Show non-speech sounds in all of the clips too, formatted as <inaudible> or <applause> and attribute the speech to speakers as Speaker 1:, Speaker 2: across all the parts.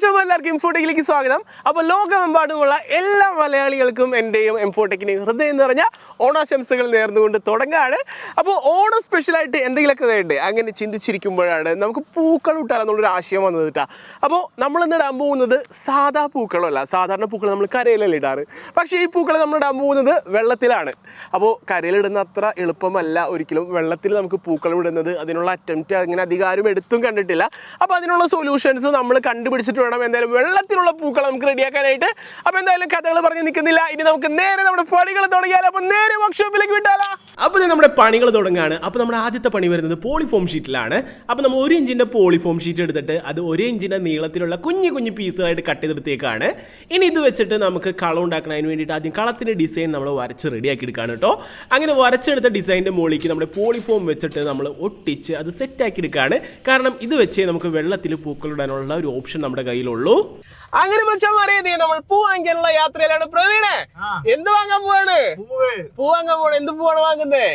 Speaker 1: മച്ചമ്മ എല്ലാവർക്കും ഇൻഫോടെക്കിലേക്ക് സ്വാഗതം. അപ്പോൾ ലോകമെമ്പാടുമുള്ള എല്ലാ മലയാളികൾക്കും എന്റെയും എംഫോടെക്കിനെയും ഹൃദയം നിറഞ്ഞ ഓണാശംസകൾ നേർന്നുകൊണ്ട് തുടങ്ങാണ്. അപ്പോൾ ഓണം സ്പെഷ്യലായിട്ട് എന്തെങ്കിലുമൊക്കെ വേണ്ടേ? അങ്ങനെ ചിന്തിച്ചിരിക്കുമ്പോഴാണ് നമുക്ക് പൂക്കൾ ഇട്ടാലെന്നുള്ളൊരു ആശയം വന്നത് കേട്ടോ അപ്പോൾ നമ്മൾ ഇന്ന് ഇടാൻ പോകുന്നത് സാധാ പൂക്കളല്ല. സാധാരണ പൂക്കൾ നമ്മൾ കരയിലല്ലേ ഇടാറ്. പക്ഷേ ഈ പൂക്കൾ നമ്മൾ ഇടാൻ പോകുന്നത് വെള്ളത്തിലാണ്. അപ്പോൾ കരയിലിടുന്ന അത്ര എളുപ്പമല്ല ഒരിക്കലും. വെള്ളത്തിൽ നമുക്ക് പൂക്കൾ ഇടുന്നത് അതിനുള്ള അറ്റംപ്റ്റ് അങ്ങനെ അധികാരം എടുത്തും കണ്ടിട്ടില്ല. അപ്പോൾ അതിനുള്ള സൊല്യൂഷൻസ് നമ്മൾ കണ്ടുപിടിച്ചിട്ട് വേണം എന്തായാലും വെള്ളത്തിലുള്ള പൂക്കൾ നമുക്ക് റെഡിയാക്കാനായിട്ട്. അപ്പോൾ എന്തായാലും കഥകൾ പറഞ്ഞ് നിൽക്കുന്നില്ല. ഇനി നമുക്ക് നേരെ നമ്മുടെ പണികൾ തുടങ്ങിയാലോ? അപ്പോൾ നേരെ വർക്ക്ഷോപ്പിലേക്ക് വിട്ടാലോ? അപ്പോൾ നമ്മുടെ പണികൾ തുടങ്ങുകയാണ് അപ്പോൾ നമ്മുടെ ആദ്യത്തെ പണി വരുന്നത് പോളിഫോം ഷീറ്റിലാണ് അപ്പോൾ നമ്മൾ ഒരു ഇഞ്ചിന്റെ പോളിഫോം ഷീറ്റ് എടുത്തിട്ട് അത് ഒരു ഇഞ്ചിന്റെ നീളത്തിലുള്ള കുഞ്ഞു കുഞ്ഞു പീസുകളായിട്ട് കട്ട് ചെയ്തെടുത്തേക്കാണ്. ഇനി ഇത് വെച്ചിട്ട് നമുക്ക് കളം ഉണ്ടാക്കുന്നതിന് വേണ്ടിയിട്ട് ആദ്യം കളത്തിന്റെ ഡിസൈൻ നമ്മൾ വരച്ച് റെഡിയാക്കി എടുക്കുകയാണ് കേട്ടോ. അങ്ങനെ വരച്ചെടുത്ത ഡിസൈന്റെ മുകളിലേക്ക് നമ്മുടെ പോളിഫോം വെച്ചിട്ട് നമ്മൾ ഒട്ടിച്ച് അത് സെറ്റാക്കി എടുക്കുകയാണ് കാരണം ഇത് വെച്ചേ നമുക്ക് വെള്ളത്തിൽ പൂക്കളിടാനുള്ള ഒരു ഓപ്ഷൻ നമ്മുടെ കയ്യിലുള്ളൂ അങ്ങനെ അറിയാതെ നമ്മൾ പൂ വാങ്ങിക്കാനുള്ള യാത്രയിലാണ് പ്രവീണ്. എന്ത് വാങ്ങാൻ പോവാണ്? പൂ വാങ്ങാൻ പോവാണ്. എന്ത് പൂവാണ് വാങ്ങുന്നേ?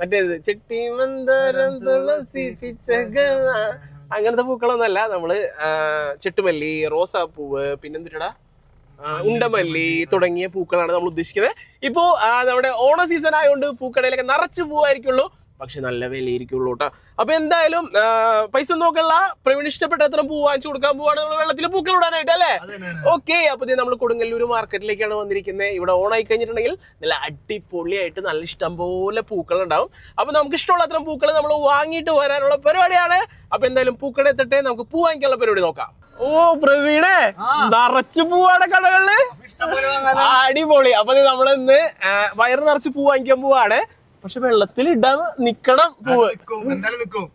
Speaker 1: മറ്റേത് ചെട്ടി മന്ദരം തുളസി പിച്ചക അങ്ങനത്തെ പൂക്കളൊന്നല്ല. നമ്മൾ ചെട്ടുമല്ലി റോസാപ്പൂവ് പിന്നെന്തിട്ടാ ഉണ്ടമല്ലി തുടങ്ങിയ പൂക്കളാണ് നമ്മൾ ഉദ്ദേശിക്കുന്നത്. ഇപ്പോ നമ്മുടെ ഓണ സീസൺ ആയതുകൊണ്ട് പൂക്കടയിലൊക്കെ നിറച്ച് പൂവായിരിക്കുള്ളൂ. പക്ഷെ നല്ല വിലയിരിക്കുള്ളൂ കേട്ടോ. അപ്പൊ എന്തായാലും പൈസ നോക്കല്ല പ്രവീൺ ഇഷ്ടപ്പെട്ട എത്ര പൂ വാങ്ങിച്ചു കൊടുക്കാൻ പോവാണ് നമ്മൾ വെള്ളത്തിൽ പൂക്കൾ ഇടാനായിട്ട് അല്ലേ? ഓക്കെ അപ്പൊ നമ്മൾ കൊടുങ്ങല്ലൂർ മാർക്കറ്റിലേക്കാണ് വന്നിരിക്കുന്നത് ഇവിടെ ഓൺ ആയി കഴിഞ്ഞിട്ടുണ്ടെങ്കിൽ നല്ല അടിപൊളിയായിട്ട് നല്ല ഇഷ്ടം പോലെ പൂക്കൾ ഉണ്ടാവും. അപ്പൊ നമുക്ക് ഇഷ്ടമുള്ള അത്രയും പൂക്കൾ നമ്മൾ വാങ്ങിയിട്ട് വരാനുള്ള പരിപാടിയാണ്. അപ്പൊ എന്തായാലും പൂക്കട എത്തട്ടെ നമുക്ക് പൂ വാങ്ങിക്കാനുള്ള പരിപാടി നോക്കാം. ഓ പ്രവീണേ നിറച്ച് പൂവാണ് കടകളിൽ. അടിപൊളി. അപ്പൊ നമ്മൾ നമ്മളിന്ന് ആ, വയറ് നിറച്ച് പൂ വാങ്ങിക്കാൻ പോവാണ്. പക്ഷെ വെള്ളത്തിൽ ഇടാൻ നിക്കണം പൂവ്.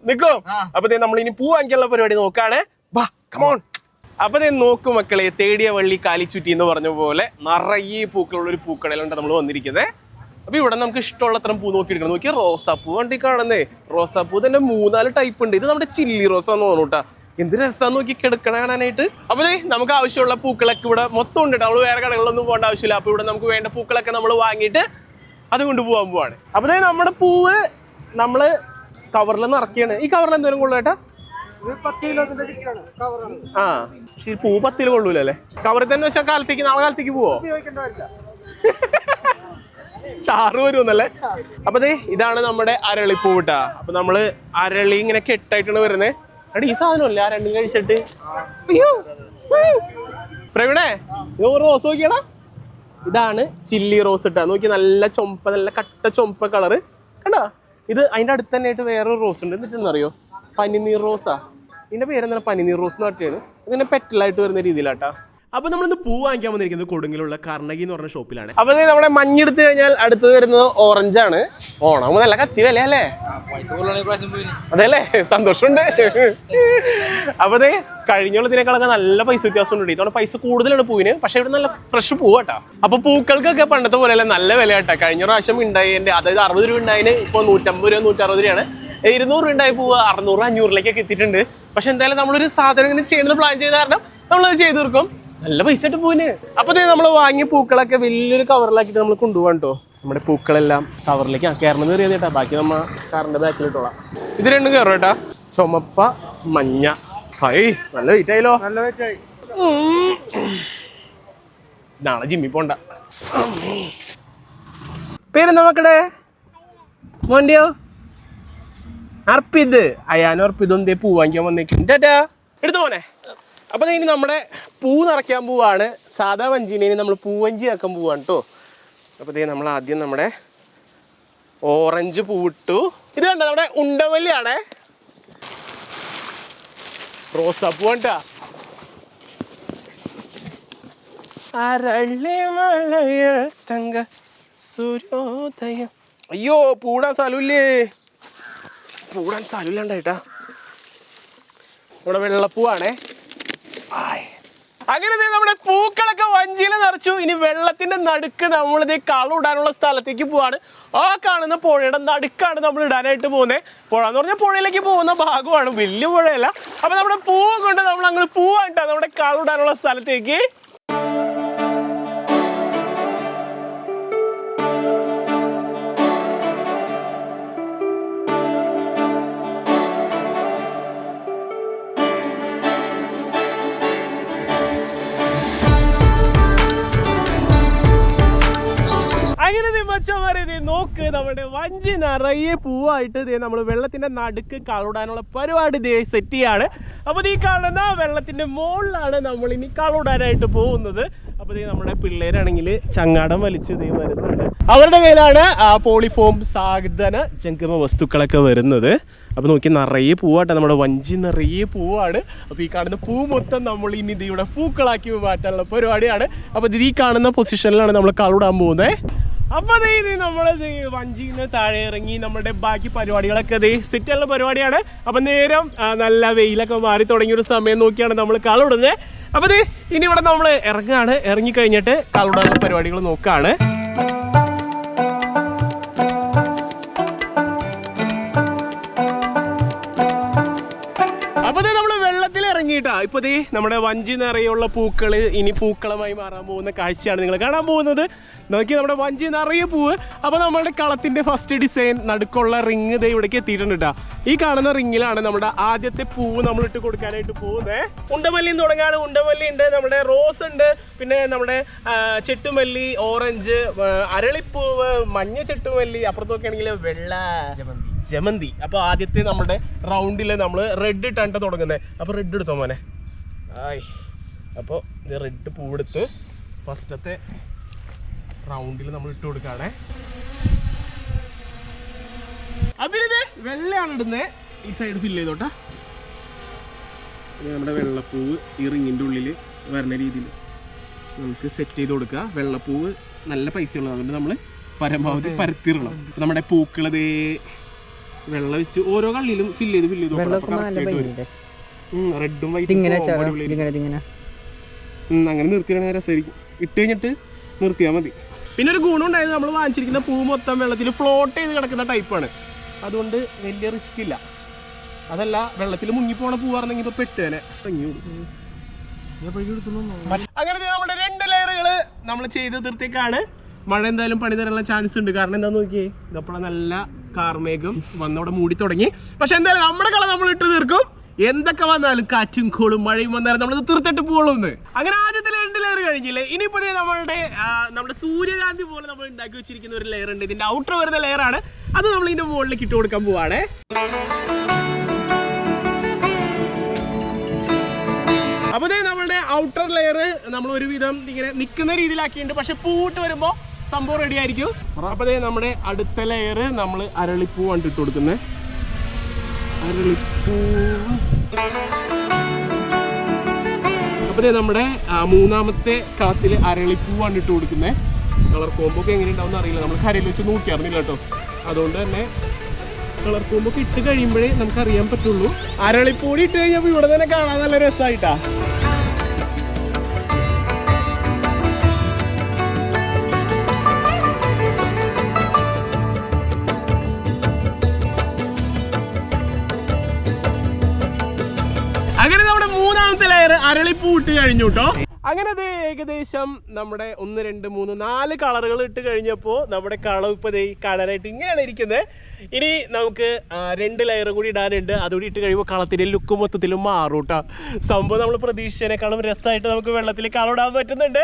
Speaker 2: നിക്കും.
Speaker 1: അപ്പൊ നമ്മൾ ഇനി പൂ വാങ്ങിക്കാനുള്ള പരിപാടി നോക്കാണ്. ബാ കമോൺ അപ്പൊ നോക്കു മക്കളെ തേടിയ വള്ളി കാലിച്ചുറ്റി എന്ന് പറഞ്ഞ പോലെ നിറയെ പൂക്കളുള്ള ഒരു പൂക്കടയിലുണ്ട് നമ്മൾ വന്നിരിക്കുന്നത്. അപ്പൊ ഇവിടെ നമുക്ക് ഇഷ്ടമുള്ളത്ര പൂ നോക്കി എടുക്കണം നോക്കിയാൽ റോസാപ്പൂ വണ്ടി കാണുന്നേ. റോസാപ്പൂ തന്നെ മൂന്നാൽ ടൈപ്പ് ഉണ്ട്. ഇത് നമ്മുടെ ചില്ലി റോസ എന്ന് കേട്ടാ. എന്ത് രസം നോക്കി കിടക്കണ കാണാനായിട്ട്. അപ്പൊ നമുക്ക് ആവശ്യമുള്ള പൂക്കളൊക്കെ ഇവിടെ മൊത്തം ഉണ്ട് നമ്മൾ വേറെ കടകളിലൊന്നും പോകേണ്ട ആവശ്യമില്ല. അപ്പൊ ഇവിടെ നമുക്ക് വേണ്ട പൂക്കളൊക്കെ നമ്മൾ വാങ്ങിയിട്ട് അത് കൊണ്ടുപോകാൻ പോവാണ്. അപ്പൊ ദേ നമ്മുടെ പൂവ് നമ്മൾ കവറിൽ നിറക്കിയാണ് ഈ കവറിൽ എന്തോരം കൊള്ളേട്ടാ ആ ശരി പൂ പത്തിൽ കൊള്ളൂലല്ലേ കവറിൽ തന്നെ വെച്ചാൽ കാലത്തേക്ക് നാളെ കാലത്തേക്ക് പോവോ? <laughs> ചാറ് വരുമെന്നല്ലേ? അപ്പൊ ദേ ഇതാണ് നമ്മുടെ അരളിപ്പൂ കേട്ടാ അപ്പൊ നമ്മൾ അരളി ഇങ്ങനെ കെട്ടായിട്ടാണ് വരുന്നത് അവിടെ ഈ സാധനമല്ലേ ആ രണ്ടും കഴിച്ചിട്ട്. പ്രവീണേ ഇത് ഒരു റോസ് നോക്കിയടാ. ഇതാണ് ചില്ലി റോസ് ഇട്ട നോക്കി നല്ല ചൊമ്പ നല്ല കട്ട ചൊമ്പ കളറ്. കണ്ടോ? ഇത് അതിന്റെ അടുത്ത് തന്നെ ആയിട്ട് ഒരു റോസ് ഉണ്ട്. എന്നിട്ടെന്നറിയോ പനിനീർ റോസാ. ഇതിന്റെ പേരെന്താണ്? പനിനീർ റോസ് എന്ന് പറഞ്ഞാണ് പെറ്റലായിട്ട് വരുന്ന രീതിയിലാട്ടാ. അപ്പൊ നമ്മളിന്ന് പൂ വാങ്ങിക്കാൻ വന്നിരിക്കുന്നത് കൊടുങ്ങിലുള്ള കർണകി എന്ന് പറഞ്ഞ ഷോപ്പിലാണ്. അപ്പൊ നമ്മുടെ മഞ്ഞെടുത്ത് കഴിഞ്ഞാൽ അടുത്തത് വരുന്നത് ഓറഞ്ച് ആണ്. ഓണം. നല്ല കത്തി വില അല്ലേ? അതെ അല്ലേ സന്തോഷമുണ്ട്. അപ്പൊ ദേ കഴിഞ്ഞുള്ളതിനേക്കാളൊക്കെ നല്ല പൈസ വ്യത്യാസം ഉണ്ട് ഇതോടെ പൈസ കൂടുതലാണ് പൂവിന്. പക്ഷെ ഇവിടെ നല്ല ഫ്രഷ് പൂവാട്ടാ അപ്പൊ പൂക്കൾക്കൊക്കെ പണ്ടത്തെ പോലെ അല്ലെ നല്ല വില കേട്ടാ. കഴിഞ്ഞ പ്രാവശ്യം ഉണ്ടായി എന്റെ അതായത് അറുപത് രൂപ ഉണ്ടായതിന് ഇപ്പൊ നൂറ്റമ്പത് രൂപ നൂറ്ററുപത് രൂപയാണ്. ഇരുന്നൂറ് രൂപ ഉണ്ടായി പൂവ് അറുന്നൂറ് അഞ്ഞൂറിലേക്കൊക്കെ എത്തിയിട്ടുണ്ട്. പക്ഷെ എന്തായാലും നമ്മളൊരു സാധനം ഇങ്ങനെ ചെയ്യുന്നത് പ്ലാൻ ചെയ്ത കാരണം നമ്മളത് ചെയ്തു തീർക്കും. നല്ല പൈസ ഇട്ട് പൂവിന് അപ്പൊ നമ്മൾ വാങ്ങിയ പൂക്കളൊക്കെ വലിയൊരു കവറിലാക്കിയിട്ട് നമ്മൾ കൊണ്ടുപോകാൻ കേട്ടോ നമ്മുടെ പൂക്കളെല്ലാം കവറിലേക്ക് ആ കയറണമെന്ന് കയറിയത് കേട്ടാ ബാക്കി നമ്മ കാറിന്റെ ബാക്കിൽ ഇട്ടോളാം. ഇത് രണ്ടും കയറും കേട്ടാ ചുമപ്പ മഞ്ഞ. ഹൈ നല്ല വെയിറ്റ് ആയില്ലോ. നല്ല വെയിറ്റ് ആയി. നാളെ ജിമ്മി പോണ്ട. പേരെന്താ മക്കടെ മോണ്ടിയോ അർപ്പിത് അയാനും അർപ്പിതും ദേ പൂ വാങ്ങിക്കാൻ വന്നേക്കും ടാറ്റാ എടുത്തു പോനെ അപ്പൊ ദേ ഇനി നമ്മുടെ പൂ നിറയ്ക്കാൻ പോവാണ്. സാധാ വഞ്ചിനെ ഇനി നമ്മൾ പൂവഞ്ചി ആക്കാൻ പോവാണ് കേട്ടോ അപ്പോൾ നമ്മൾ ആദ്യം നമ്മുടെ ഓറഞ്ച് പൂവിട്ടു. ഇത് കണ്ടോ നമ്മുടെ ഉണ്ടവല്ലിയാണേ? റോസാപ്പൂ കണ്ടാ തങ്ക സൂര്യോദയം അയ്യോ പൂടാൻ സ്ഥലമില്ലേ? പൂടാൻ സ്ഥലമില്ലാണ്ടായിട്ടാ. ഇവിടെ വെള്ളപ്പൂവാണേ. അങ്ങനെ നമ്മുടെ പൂക്കളൊക്കെ വഞ്ചിയിൽ നിറച്ചു. ഇനി വെള്ളത്തിന്റെ നടുക്ക് നമ്മളിത് കളുടാനുള്ള സ്ഥലത്തേക്ക് പോവാണ്. ആ കാണുന്ന പുഴയുടെ നടുക്കാണ് നമ്മൾ ഇടാനായിട്ട് പോകുന്നത് പുഴ എന്ന് പറഞ്ഞാൽ പുഴയിലേക്ക് പോകുന്ന ഭാഗമാണ്. വലിയ പുഴയല്ല. അപ്പൊ നമ്മുടെ പൂവ് കൊണ്ട് നമ്മൾ അങ്ങോട്ട് പൂവായിട്ടാണ് നമ്മുടെ കളുടാനുള്ള സ്ഥലത്തേക്ക്. ദേ നോക്ക് നമ്മുടെ വഞ്ചി നിറയെ പൂവായിട്ട് നമ്മൾ വെള്ളത്തിന്റെ നടുക്ക് കളുടാനുള്ള പരിപാടി സെറ്റ് ചെയ്യാണ്. അപ്പോൾ ഈ കാണുന്ന വെള്ളത്തിന്റെ മുകളിലാണ് നമ്മൾ ഇനി കളുടാനായിട്ട് പോകുന്നത്. അപ്പോൾ നമ്മുടെ പിള്ളേരാണെങ്കിൽ ചങ്ങാടം വലിച്ചു വരുന്നുണ്ട്. അവരുടെ കയ്യിലാണ് പോളിഫോം സാധന ജംഗമ വസ്തുക്കളൊക്കെ വരുന്നത്. അപ്പോൾ നോക്കി നിറയെ പൂവാട്ടെ നമ്മുടെ വഞ്ചി നിറയെ പൂവാണ്. അപ്പോൾ ഈ കാണുന്ന പൂ മൊത്തം നമ്മൾ ഇനി ഇത് ഇവിടെ പൂക്കളാക്കി മാറ്റാനുള്ള പരിപാടിയാണ്. അപ്പോൾ ഇത് ഈ കാണുന്ന പൊസിഷനിലാണ് നമ്മൾ കളുടാൻ പോകുന്നത് അപ്പോൾ ദേ ഇത് നമ്മൾ നിന്ന് താഴെ ഇറങ്ങി നമ്മുടെ ബാക്കി പരിപാടികളൊക്കെ ദേ സിറ്റുള്ള പരിപാടിയാണ്. അപ്പൊ നേരം നല്ല വെയിലൊക്കെ മാറി തുടങ്ങിയ ഒരു സമയം നോക്കിയാണ് നമ്മൾ കളുടുന്നത് അപ്പൊ ഇനി ഇവിടെ നമ്മൾ ഇറങ്ങുകയാണ് ഇറങ്ങി കഴിഞ്ഞിട്ട് കളുടാനുള്ള പരിപാടികൾ നോക്കുകയാണ് ഇപ്പൊ ദേ നമ്മുടെ വഞ്ചി നിറയുള്ള പൂക്കൾ ഇനി പൂക്കളമായി മാറാൻ പോകുന്ന കാഴ്ചയാണ് നിങ്ങൾ കാണാൻ പോകുന്നത്. നോക്കി നമ്മുടെ വഞ്ചി നിറയെ പൂവ്. അപ്പൊ നമ്മുടെ കളത്തിന്റെ ഫസ്റ്റ് ഡിസൈൻ നടുക്കുള്ള റിങ് ദേ ഇവിടേക്ക് എത്തിയിട്ടുണ്ട് കേട്ടോ ഈ കാണുന്ന റിങ്ങിലാണ് നമ്മുടെ ആദ്യത്തെ പൂവ് നമ്മൾ ഇട്ട് കൊടുക്കാനായിട്ട് പോകുന്നത് ഉണ്ടമല്ലി തുടങ്ങാണ്. ഉണ്ടമല്ലി ഉണ്ട് നമ്മുടെ റോസ് ഉണ്ട് പിന്നെ നമ്മുടെ ചെട്ടുമല്ലി ഓറഞ്ച് അരളിപ്പൂവ് മഞ്ഞ ചെട്ടുമല്ലി അപ്പുറത്തൊക്കെ ആണെങ്കിൽ വെള്ള. ജമന്തി. അപ്പോൾ ആദ്യത്തെ നമ്മുടെ റൗണ്ടിൽ നമ്മൾ റെഡ് ഇട്ടാണ്ട് തുടങ്ങുന്നത് അപ്പോൾ റെഡ് എടുത്തോ മോനെ? ആയി. അപ്പോൾ ഇത് റെഡ് പൂവെടുത്ത് ഫസ്റ്റത്തെ റൗണ്ടിൽ നമ്മൾ ഇട്ട് കൊടുക്കുകയാണേ അഭിനത് വെള്ളയാണ് ഇടുന്നത് ഈ സൈഡ് ഫില്ല് ചെയ്തോട്ടാ. നമ്മുടെ വെള്ളപ്പൂവ് ഈ റിങ്ങിന്റെ ഉള്ളിൽ വരുന്ന രീതിയിൽ നമുക്ക് സെറ്റ് ചെയ്ത് കൊടുക്കുക വെള്ളപ്പൂവ് നല്ല പൈസ ഉള്ളത് അതുകൊണ്ട് നമ്മൾ പരമാവധി പരത്തിരണം നമ്മുടെ പൂക്കളത് വെള്ളം വെച്ച് ഓരോ കള്ളിയിലും ഫില്ല് ചെയ്ത് ഫില്ല് ചെയ്ത് റെഡും വൈറ്റും അങ്ങനെ നിർത്തിയാണ് രസമായിരിക്കും ഇട്ട് കഴിഞ്ഞിട്ട് നിർത്തിയാൽ മതി. പിന്നെ ഒരു ഗുണം ഉണ്ടായത് നമ്മൾ വാങ്ങിച്ചിരിക്കുന്ന പൂ മൊത്തം വെള്ളത്തിൽ ഫ്ലോട്ട് ചെയ്ത് കിടക്കുന്ന ടൈപ്പാണ് അതുകൊണ്ട് വലിയ റിസ്ക് ഇല്ല. അതല്ല വെള്ളത്തിൽ മുങ്ങിപ്പോണ പൂ പറഞ്ഞെങ്കിൽ ഇപ്പൊ പെട്ടേനെ അങ്ങനെ നമ്മുടെ രണ്ട് ലെയറുകൾ നമ്മൾ ചെയ്ത് തീർത്തേക്കാണ്. മഴ എന്തായാലും പണി തരാനുള്ള ചാൻസ് ഉണ്ട്. കാരണം എന്താന്ന് നോക്കിയേ? ഇതപ്പോഴെ നല്ല കാർമേഘം വന്നവിടെ മൂടി തുടങ്ങി. പക്ഷെ എന്തായാലും നമ്മുടെ കള നമ്മൾ ഇട്ട് തീർക്കും. എന്തൊക്കെ വന്നാലും കാറ്റും കോളും മഴയും വന്നാലും നമ്മൾ തീർത്തിട്ട് പോകുള്ളൂ അങ്ങനെ ആദ്യത്തെ രണ്ട് ലെയർ കഴിഞ്ഞില്ലേ? ഇനിയിപ്പോ നമ്മളുടെ നമ്മുടെ സൂര്യകാന്തി പോലെ നമ്മൾ ഉണ്ടാക്കി വെച്ചിരിക്കുന്ന ഒരു ലെയർ ഉണ്ട്. ഇതിന്റെ ഔട്ടർ വരുന്ന ലെയർ ആണ്. അത് നമ്മൾ ഇതിന്റെ മുകളിലേക്ക് ഇട്ട് കൊടുക്കാൻ പോവാണേ. അപ്പൊ നമ്മളുടെ ഔട്ടർ ലെയർ നമ്മൾ ഒരുവിധം ഇങ്ങനെ നിൽക്കുന്ന രീതിയിലാക്കിയിട്ടുണ്ട്. പക്ഷെ പൂവിട്ട് വരുമ്പോൾ സംഭവം റെഡി ആയിരിക്കും. അപ്പത് നമ്മുടെ അടുത്ത ലെയർ നമ്മൾ അരളിപ്പൂ കണ്ടിട്ട് കൊടുക്കുന്നത് അരളിപ്പൂ. അപ്പൊ ദേ നമ്മുടെ മൂന്നാമത്തെ കളത്തിൽ അരളിപ്പൂ കണ്ടിട്ട് കൊടുക്കുന്നത് കളർ കോമ്പൊക്കെ എങ്ങനെ ഉണ്ടാവും അറിയില്ല. നമ്മൾ കരയിൽ വെച്ച് നോക്കിയായിരുന്നില്ല കേട്ടോ. അതുകൊണ്ട് തന്നെ കളർ കോമ്പൊക്കെ ഇട്ട് കഴിയുമ്പോഴേ നമുക്ക് അറിയാൻ പറ്റുള്ളൂ. അരളിപ്പൂടി ഇട്ട് കഴിഞ്ഞപ്പോൾ ഇവിടെ തന്നെ കാണാൻ നല്ല രസമായിട്ടാ മൂന്നാമത്തെ പൂട്ട് കഴിഞ്ഞു കേട്ടോ അങ്ങനെ അത് ഏകദേശം നമ്മുടെ ഒന്ന് രണ്ട് മൂന്ന് നാല് കളറുകൾ ഇട്ട് കഴിഞ്ഞപ്പോൾ നമ്മുടെ കളം ഇപ്പോൾ ദേ ഈ കളറായിട്ട് ഇങ്ങനെയാണ് ഇരിക്കുന്നത് ഇനി നമുക്ക് രണ്ട് ലെയറും കൂടി ഇടാനുണ്ട്. അതുകൂടി ഇട്ട് കഴിയുമ്പോൾ കളത്തിന്റെ ലുക്ക് മൊത്തത്തിലും മാറും കേട്ടോ സംഭവം നമ്മൾ പ്രതീക്ഷിച്ചതിനേക്കാളും രസമായിട്ട് നമുക്ക് വെള്ളത്തിൽ കളം ഇടാൻ പറ്റുന്നുണ്ട്.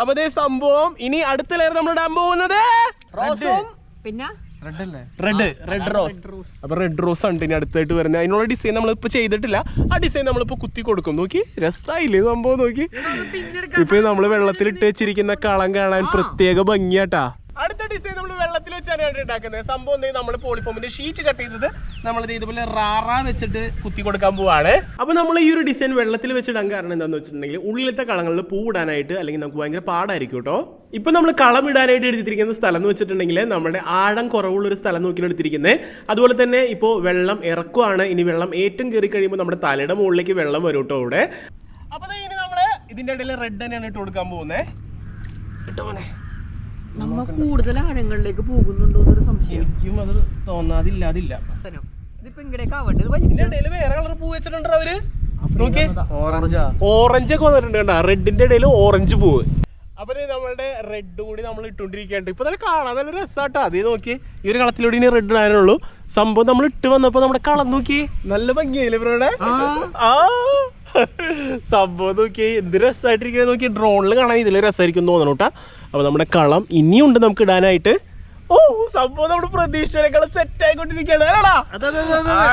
Speaker 1: അപ്പോൾ അതേ സംഭവം ഇനി അടുത്ത ലെയർ നമ്മൾ ഇടാൻ പോകുന്നത്
Speaker 3: റോസും പിന്നെ?
Speaker 1: റെഡ് റെഡ് റോസ് അപ്പൊ റെഡ് റോസ് ഉണ്ട് ഇനി അടുത്തായിട്ട് വരുന്നത്. അതിനുള്ള ഡിസൈൻ നമ്മൾ ഇപ്പൊ ചെയ്തിട്ടില്ല. ആ ഡിസൈൻ നമ്മളിപ്പോ കുത്തി കൊടുക്കും. നോക്കി രസമായില്ലേ സംഭവം? നോക്കി. ഇപ്പൊ നമ്മൾ വെള്ളത്തിൽ ഇട്ട് വെച്ചിരിക്കുന്ന കളം കാണാൻ പ്രത്യേക ഭംഗിയാട്ടാ. അടുത്ത ഡിസൈൻ നമ്മൾ വെള്ളത്തിൽ വെച്ചാണ് ഉണ്ടാക്കുന്നത്. സംഭവം എന്താ നമ്മൾ പോളിഫോമിന്റെ ഷീറ്റ് കട്ട് ചെയ്തത് നമ്മൾ ഇതുപോലെ റാറാ വെച്ചിട്ട് കുത്തി കൊടുക്കാൻ പോവാണ്. അപ്പൊ നമ്മൾ ഈ ഒരു ഡിസൈൻ വെള്ളത്തിൽ വെച്ചിടാൻ കാരണം എന്താണെന്ന് വെച്ചിട്ടുണ്ടെങ്കിൽ ഉള്ളിലത്തെ കളങ്ങളിൽ പൂവിടാനായിട്ട് അല്ലെങ്കിൽ നമുക്ക് ഭയങ്കര പാടായിരിക്കും കേട്ടോ. ഇപ്പൊ നമ്മൾ കളം ഇടാനായിട്ട് എടുത്തിരിക്കുന്ന സ്ഥലം എന്ന് വെച്ചിട്ടുണ്ടെങ്കിൽ നമ്മുടെ ആഴം കുറവുള്ള ഒരു സ്ഥലം നോക്കി എടുത്തിരിക്കുന്നത് അതുപോലെ തന്നെ ഇപ്പോൾ വെള്ളം ഇറക്കുവാണ്. ഇനി വെള്ളം ഏറ്റവും കയറി കഴിയുമ്പോൾ നമ്മുടെ തലയുടെ മുകളിലേക്ക് വെള്ളം വരും കേട്ടോ ഇവിടെ അപ്പൊ ഇനി നമ്മൾ ഇതിന്റെ ഇടയിൽ റെഡ് തന്നെയാണ് ഇട്ട് കൊടുക്കാൻ പോകുന്നത് ഇട്ടോനെ
Speaker 3: നമ്മ കൂടുതൽ ആഴങ്ങളിലേക്ക് പോകുന്നുണ്ടോ എന്നൊരു സംശയം.
Speaker 1: എനിക്കും അത് തോന്നാതില്ലാതില്ല
Speaker 3: ഇതിപ്പോ ഇങ്ങടേക്ക്
Speaker 1: ഇതിന്റെ ഇടയിൽ വേറെ കളർ പൂ വെച്ചിട്ടുണ്ട് അവർ?
Speaker 3: ഓറഞ്ചാ.
Speaker 1: ഓറഞ്ച്. ഒക്കെ വന്നിട്ടുണ്ട് കണ്ട? റെഡിന്റെ ഇടയിൽ ഓറഞ്ച് പൂവ്. അപ്പൊ നമ്മളുടെ റെഡ് കൂടി നമ്മൾ ഇട്ടുകൊണ്ടിരിക്കുകയാണ്. ഇപ്പൊ തന്നെ കാണാൻ നല്ല രസമാട്ടോ അതേ നോക്കി ഈ ഒരു കളത്തിലൂടെ ഇനി റെഡ് ഇടാനുള്ളൂ സംഭവം നമ്മൾ ഇട്ട് വന്നപ്പോ നമ്മുടെ കളം നോക്കി നല്ല ഭംഗിയായില്ലേ ഇവരുടെ ആ. <laughs> സംഭവം നോക്കി എന്ത് രസമായിട്ടിരിക്കുന്നത് നോക്കി ഡ്രോണിൽ കാണാൻ ഇതിൽ രസമായിരിക്കും തോന്നണം കേട്ടോ. അപ്പൊ നമ്മുടെ കളം ഇനിയുണ്ട് നമുക്ക് ഇടാനായിട്ട്. ഓ സംഭവം നമ്മുടെ പ്രതീക്ഷകളെ സെറ്റ് ആയിക്കൊണ്ടിരിക്കുകയാണ്.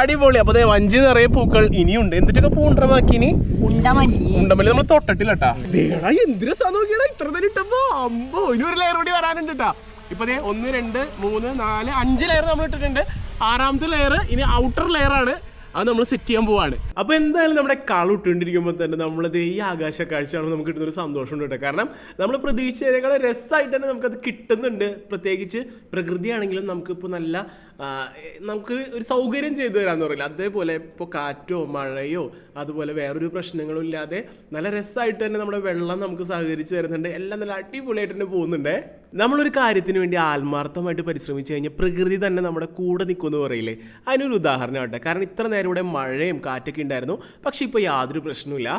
Speaker 1: അടിപൊളി. അപ്പൊ വഞ്ചി നിറയെ പൂക്കൾ ഇനിയുണ്ട്. എന്നിട്ടൊക്കെ പൂണ്ടമാക്കി ഇനി?
Speaker 3: ഉണ്ടമല്ലി.
Speaker 1: നമ്മൾ തൊട്ടട്ടില്ലട്ടാ. ദേടാ എന്ത് രസാ ഇത്ര തന്നെ ഇട്ടപ്പോ. അമ്പോ ഇനി ഒരു ലെയർ കൂടി വരാനുണ്ട് കേട്ടാ ഇപ്പൊ ഒന്ന് രണ്ട് മൂന്ന് നാല് അഞ്ച് ലെയർ നമ്മൾ ഇട്ടിട്ടുണ്ട്. ആറാമത്തെ ലെയർ ഇനി ഔട്ടർ ലെയർ ആണ്. അത് നമ്മൾ സെറ്റ് ചെയ്യാൻ പോവാണ്. അപ്പൊ എന്തായാലും നമ്മുടെ കളുട്ടുണ്ടിരിക്കുമ്പോൾ തന്നെ നമ്മളത് ഈ ആകാശ കാഴ്ചയാണ് നമുക്ക് കിട്ടുന്ന ഒരു സന്തോഷമുണ്ട് കേട്ടോ. കാരണം നമ്മൾ പ്രതീക്ഷിച്ചതിനേക്കാൾ രസമായിട്ട് തന്നെ നമുക്കത് കിട്ടുന്നുണ്ട്. പ്രത്യേകിച്ച് പ്രകൃതിയാണെങ്കിലും നമുക്കിപ്പോൾ നല്ല നമുക്ക് ഒരു സൗകര്യം ചെയ്തു തരാന്ന് പറയില്ല. അതേപോലെ ഇപ്പോൾ കാറ്റോ മഴയോ അതുപോലെ വേറൊരു പ്രശ്നങ്ങളും ഇല്ലാതെ നല്ല രസമായിട്ട് തന്നെ നമ്മുടെ വെള്ളം നമുക്ക് സഹകരിച്ച് തരുന്നുണ്ട്. എല്ലാം നല്ല അടിപൊളിയായിട്ട് തന്നെ പോകുന്നുണ്ട്. നമ്മളൊരു കാര്യത്തിന് വേണ്ടി ആത്മാർത്ഥമായിട്ട് പരിശ്രമിച്ചു കഴിഞ്ഞാൽ പ്രകൃതി തന്നെ നമ്മുടെ കൂടെ നിൽക്കുമെന്ന് പറയില്ലേ? അതിനൊരു ഉദാഹരണം ആട്ടെ കാരണം ഇത്ര നേരം ഇവിടെ മഴയും കാറ്റൊക്കെ ഉണ്ടായിരുന്നു. പക്ഷെ ഇപ്പോൾ യാതൊരു പ്രശ്നവുമില്ല.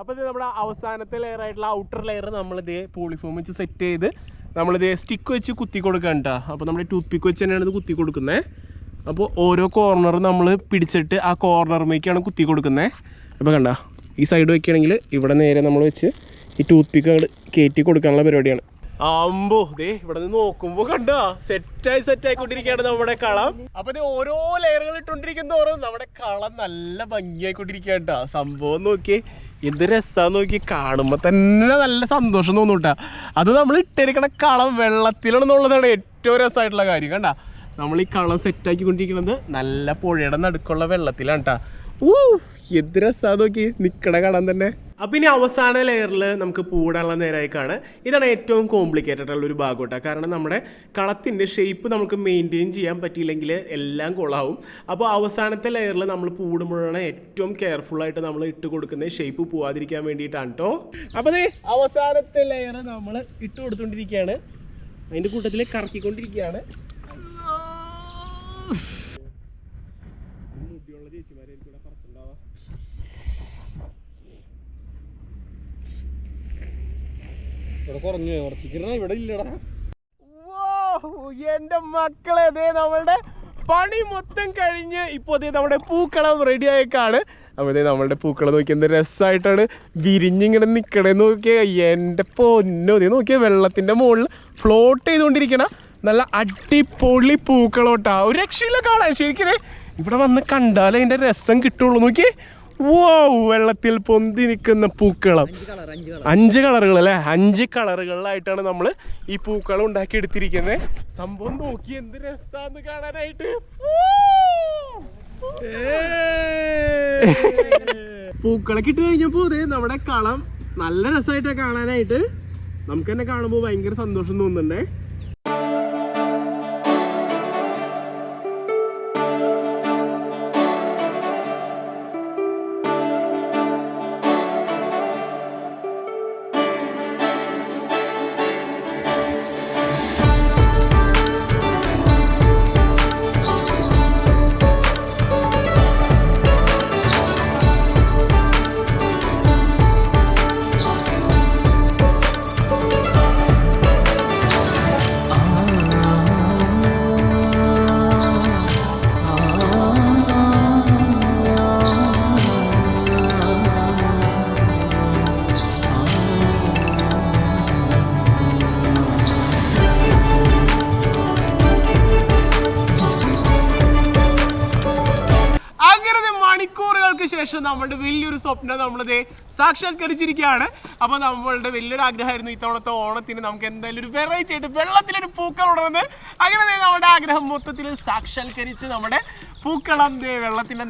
Speaker 1: അപ്പോൾ നമ്മുടെ അവസാനത്തെ ലെയർ ആയിട്ടുള്ള ഔട്ടർ ലെയർ നമ്മൾ ഇതേ പോളിഫോം വെച്ച് സെറ്റ് ചെയ്ത് നമ്മളിത് സ്റ്റിക്ക് വെച്ച് കുത്തി കൊടുക്കാൻ കേട്ടോ അപ്പോൾ നമ്മൾ ടൂത്ത് പിക്ക് വെച്ച് തന്നെയാണ് ഇത് കുത്തി കൊടുക്കുന്നത് അപ്പോൾ ഓരോ കോർണർ നമ്മൾ പിടിച്ചിട്ട് ആ കോർണറിലേക്കാണ് കുത്തി കൊടുക്കുന്നത് അപ്പോൾ കണ്ട ഈ സൈഡ് വെക്കുകയാണെങ്കിൽ ഇവിടെ നേരെ നമ്മൾ വെച്ച് ഈ ടൂത്ത് പിക്ക് കയറ്റി കൊടുക്കാനുള്ള പരിപാടിയാണ്. അമ്പോ ദേ ഇവിടെ നിന്ന് നോക്കുമ്പോ കണ്ടോ സെറ്റായി സെറ്റ് ആയിക്കൊണ്ടിരിക്കുകയാണ് നമ്മുടെ കളം. അപ്പൊ ഓരോ ലെയറുകൾ ഇട്ടോണ്ടിരിക്കും തോറും നമ്മുടെ കളം നല്ല ഭംഗിയായിക്കൊണ്ടിരിക്കുക കേട്ടോ സംഭവം നോക്കി എന്ത് രസാന്ന് നോക്കി കാണുമ്പോ തന്നെ നല്ല സന്തോഷം തോന്നൂട്ട. അത് നമ്മൾ ഇട്ടിരിക്കണ കളം വെള്ളത്തിലാണെന്നുള്ളതാണ് ഏറ്റവും രസമായിട്ടുള്ള കാര്യം കണ്ട? നമ്മൾ ഈ കളം സെറ്റ് ആക്കിക്കൊണ്ടിരിക്കുന്നത് നല്ല പുഴയുടെ നടുക്കുള്ള വെള്ളത്തിലാണ് കേട്ടാ ഊ എന്ത് രസാ നോക്കി നിക്കണ കളം തന്നെ. അപ്പൊ ഇനി അവസാന ലെയറിൽ നമുക്ക് പൂടാനുള്ള നേരമായിക്കാണ് ഇതാണ് ഏറ്റവും കോംപ്ലിക്കേറ്റഡ് ഉള്ള ഒരു ഭാഗം കേട്ടോ. കാരണം നമ്മുടെ കളത്തിന്റെ ഷേപ്പ് നമുക്ക് മെയിന്റെയിൻ ചെയ്യാൻ പറ്റിയില്ലെങ്കിൽ എല്ലാം കൊളാവും. അപ്പോൾ അവസാനത്തെ ലെയറിൽ നമ്മൾ പൂടുമ്പോഴാണ് ഏറ്റവും കെയർഫുൾ ആയിട്ട് നമ്മൾ ഇട്ട് കൊടുക്കുന്ന ഷേപ്പ് പോവാതിരിക്കാൻ വേണ്ടിയിട്ടാണ് കേട്ടോ അപ്പോൾ അവസാനത്തെ ലെയർ നമ്മൾ ഇട്ട് കൊടുത്തുകൊണ്ടിരിക്കുകയാണ് അതിന്റെ കൂട്ടത്തിൽ കറക്കിക്കൊണ്ടിരിക്കുകയാണ് ഇവിടെ
Speaker 2: കുറഞ്ഞു കുറച്ചിട്ട് ഇവിടെ ഇല്ലടാ.
Speaker 1: എന്റെ മക്കളെ ദേ നമ്മളുടെ പണി മൊത്തം കഴിഞ്ഞ് ഇപ്പൊ ദേ നമ്മുടെ പൂക്കളം റെഡി ആയേക്കാണ്. അപ്പൊ ദേ നമ്മളുടെ പൂക്കളം നോക്കി എന്ത് രസമായിട്ടാണ് വിരിഞ്ഞിങ്ങനെ നിക്കണേ നോക്കിയ. എന്റെ പൊന്നോ ദേ നോക്കിയ വെള്ളത്തിന്റെ മുകളിൽ ഫ്ലോട്ട് ചെയ്തുകൊണ്ടിരിക്കണ നല്ല അടിപൊളി പൂക്കളോട്ടാ. ഒരു രക്ഷയില്ല കാണാൻ. ശരിക്കും ഇവിടെ വന്ന് കണ്ടാലേ അതിന്റെ രസം കിട്ടുള്ളൂ. നോക്കിയേ വോ വെള്ളത്തിൽ പൊന്തി നിൽക്കുന്ന പൂക്കളം.
Speaker 3: അഞ്ച്
Speaker 1: കളറുകൾ അല്ലേ? അഞ്ച് കളറുകളിലായിട്ടാണ് നമ്മൾ ഈ പൂക്കളം ഉണ്ടാക്കി എടുത്തിരിക്കുന്നത് സംഭവം നോക്കി എന്ത് രസാന്ന് കാണാനായിട്ട്. പൂക്കളൊക്കെ ഇട്ട് കഴിഞ്ഞപ്പോ നമ്മുടെ കളം നല്ല രസമായിട്ടാ കാണാനായിട്ട്. നമുക്ക് തന്നെ കാണുമ്പോൾ ഭയങ്കര സന്തോഷം തോന്നുന്നുണ്ടേ. മണിക്കൂറുകൾക്ക് ശേഷം നമ്മളുടെ വലിയൊരു സ്വപ്നം നമ്മളിത് സാക്ഷാത്കരിച്ചിരിക്കുകയാണ്. അപ്പൊ നമ്മളുടെ വലിയൊരു ആഗ്രഹമായിരുന്നു ഇത്തവണത്തെ ഓണത്തിന് നമുക്ക് എന്തായാലും ഒരു വെറൈറ്റി ആയിട്ട് വെള്ളത്തിലൊരു പൂക്കൾ ഉണർന്ന് അങ്ങനെ നമ്മുടെ ആഗ്രഹം മൊത്തത്തിൽ സാക്ഷാത്കരിച്ച് നമ്മുടെ പൂക്കളം ദേ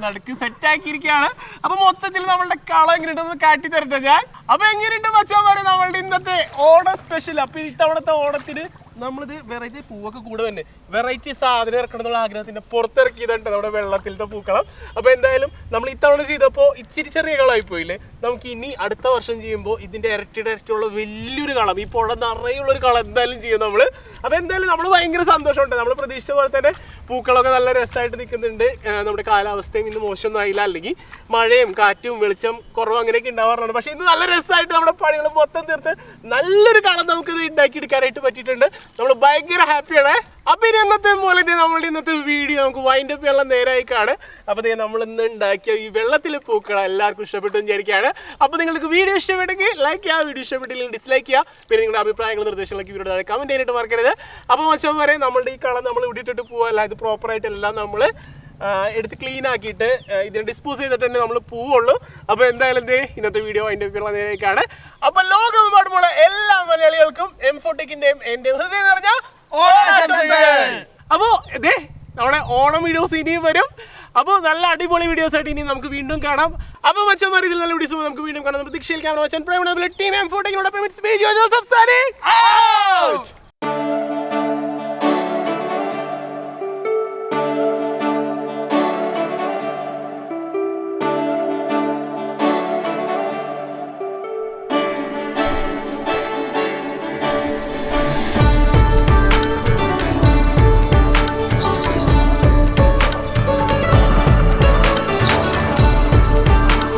Speaker 1: നടുക്ക് സെറ്റാക്കിയിരിക്കുകയാണ് അപ്പൊ മൊത്തത്തിൽ നമ്മളുടെ കളം എങ്ങനെയുണ്ടെന്ന് കാട്ടി തരട്ടെ ഞാൻ. അപ്പൊ എങ്ങനെയുണ്ട് മച്ചാൻ പറയാം നമ്മളുടെ ഇന്നത്തെ ഓണ സ്പെഷ്യൽ അപ്പൊ ഇത്തവണത്തെ ഓണത്തിന് നമ്മളിത് വെറൈറ്റി പൂവൊക്കെ കൂടെ തന്നെ വെറൈറ്റി സാധനം ഇറക്കണം എന്നുള്ള ആഗ്രഹത്തിന്റെ പുറത്തിറക്കിയതുണ്ട് നമ്മുടെ വെള്ളത്തിലത്തെ പൂക്കളം. അപ്പൊ എന്തായാലും നമ്മൾ ഇത്തവണ ചെയ്തപ്പോൾ ഇച്ചിരി ചെറിയ കളായി പോയില്ലേ നമുക്ക് ഇനി അടുത്ത വർഷം ചെയ്യുമ്പോൾ ഇതിന്റെ ഇരട്ടി ഇരട്ടിയുള്ള വലിയൊരു കളം ഈ പുഴ നിറയുള്ള ഒരു കളം എന്തായാലും ചെയ്യും നമ്മൾ അപ്പോൾ എന്തായാലും നമ്മൾ ഭയങ്കര സന്തോഷമുണ്ട്. നമ്മൾ പ്രതീക്ഷിച്ച പോലെ തന്നെ പൂക്കളൊക്കെ നല്ല രസമായിട്ട് നിൽക്കുന്നുണ്ട് നമ്മുടെ കാലാവസ്ഥയും ഇന്ന് മോശമൊന്നും ആയില്ല. അല്ലെങ്കിൽ മഴയും കാറ്റും വെളിച്ചം കുറവും അങ്ങനെയൊക്കെ ഉണ്ടാവാറുണ്ട്. പക്ഷേ ഇന്ന് നല്ല രസമായിട്ട് നമ്മുടെ പണികൾ മൊത്തം തീർത്ത് നല്ലൊരു കളം നമുക്ക് ഇത് ഉണ്ടാക്കി എടുക്കാനായിട്ട് പറ്റിയിട്ടുണ്ട്. നമ്മൾ ഭയങ്കര ഹാപ്പിയാണ്. അപ്പൊ ഇനി ഇന്നത്തെ പോലെ തന്നെ നമ്മളുടെ ഇന്നത്തെ വീഡിയോ നമുക്ക് വൈൻഡ് അപ്പ് ചെയ്യാനുള്ള നേരമായിക്കാണ് അപ്പൊ നമ്മൾ ഇന്ന് ഉണ്ടാക്കിയ ഈ വെള്ളത്തിലെ പൂക്കൾ എല്ലാവർക്കും ഇഷ്ടപ്പെട്ടു വിചാരിക്കുകയാണ്. അപ്പൊ നിങ്ങൾക്ക് വീഡിയോ ഇഷ്ടപ്പെട്ടെങ്കിൽ ലൈക്ക് ചെയ്യുക വീഡിയോ ഇഷ്ടപ്പെട്ടില്ലെങ്കിൽ ഡിസ്ലൈക്ക് ചെയ്യുക. പിന്നെ നിങ്ങളുടെ അഭിപ്രായങ്ങളും നിർദ്ദേശങ്ങളൊക്കെ ഇവരുടെ താഴെ കമന്റ് ചെയ്യാനായിട്ട് മറക്കരുത്. അപ്പൊ മച്ചാൻ വരെ നമ്മളുടെ ഈ കളം നമ്മൾ വിട്ടിട്ട് പോവല്ല ഇത് പ്രോപ്പറായിട്ട് എല്ലാം നമ്മൾ എടുത്ത് ക്ലീൻ ആക്കിയിട്ട് ഇതിനെ ഡിസ്പോസ് ചെയ്തിട്ട് തന്നെ നമ്മൾ പോവുള്ളൂ. അപ്പോൾ എന്തായാലും ദേ ഇന്നത്തെ വീഡിയോ അതിന്റെ ഉള്ള നേരേക്കാണ് അപ്പോൾ ലോകമെമ്പാടുമുള്ള എല്ലാ മലയാളികൾക്കും എം ഫോർട്ടിക്കിന്റെയും എന്റെയും ഹൃദയം നിറഞ്ഞ അപ്പോൾ ഇതേ നമ്മുടെ ഓണം വീഡിയോസ് ഇനിയും വരും. അപ്പോൾ നല്ല അടിപൊളി വീഡിയോസ് ആയിട്ട് ഇനി നമുക്ക് വീണ്ടും കാണാം. അപ്പോൾ മച്ചന്മാർ ഇതിൽ നല്ല വീഡിയോസ് നമുക്ക് വീണ്ടും കാണാം. പ്രതീക്ഷയിൽ camera മച്ചൻ Prema team M photo Joseph sari out